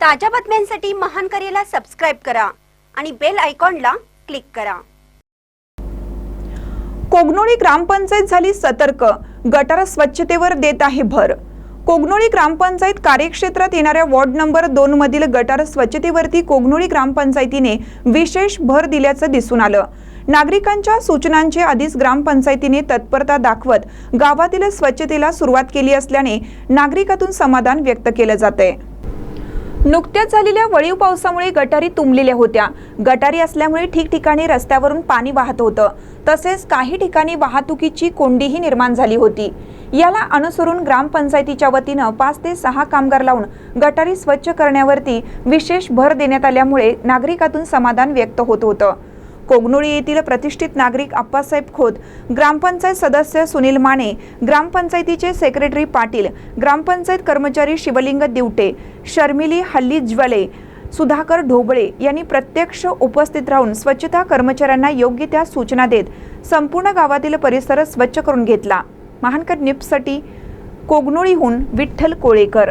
ताज्या बातम्यांसाठी महान करेला सबस्क्राईब करा आणि बेल आयकॉनला क्लिक करा. कोगनोळी ग्रामपंचायत झाली सतर्क. गटार स्वच्छतेवर देत आहे भर. कोगनोळी ग्रामपंचायत कार्यक्षेत्रात येणाऱ्या वॉर्ड नंबर दोन मधील गटार स्वच्छतेवरती कोगनोळी ग्रामपंचायतीने विशेष भर दिल्याचं दिसून आलं. नागरिकांच्या सूचनांचे आधीच ग्रामपंचायतीने तत्परता दाखवत गावातील स्वच्छतेला सुरुवात केली असल्याने नागरिकातून समाधान व्यक्त केलं जाते नुकत्याच झालेल्या वळीव पावसामुळे गटारी तुंबलेल्या होत्या. गटारी असल्यामुळे ठिकठिकाणी रस्त्यावरून पाणी वाहत होतं. तसेच काही ठिकाणी वाहतुकीची कोंडीही निर्माण झाली होती. याला अनुसरून ग्रामपंचायतीच्या वतीनं पाच ते सहा कामगार लावून गटारी स्वच्छ करण्यावरती विशेष भर देण्यात आल्यामुळे नागरिकातून समाधान व्यक्त होत होतं. कोगनोळी येथील प्रतिष्ठित नागरिक आप्पासाहेब खोत ग्रामपंचायत सदस्य सुनील माने ग्रामपंचायतीचे सेक्रेटरी पाटील ग्रामपंचायत कर्मचारी शिवलिंग दिवटे शर्मिली हल्ली ज्वले सुधाकर ढोबळे यांनी प्रत्यक्ष उपस्थित राहून स्वच्छता कर्मचाऱ्यांना योग्य त्या सूचना देत संपूर्ण गावातील परिसर स्वच्छ करून घेतला. महानकर निप्ससाठी कोगनोळीहून विठ्ठल कोळेकर.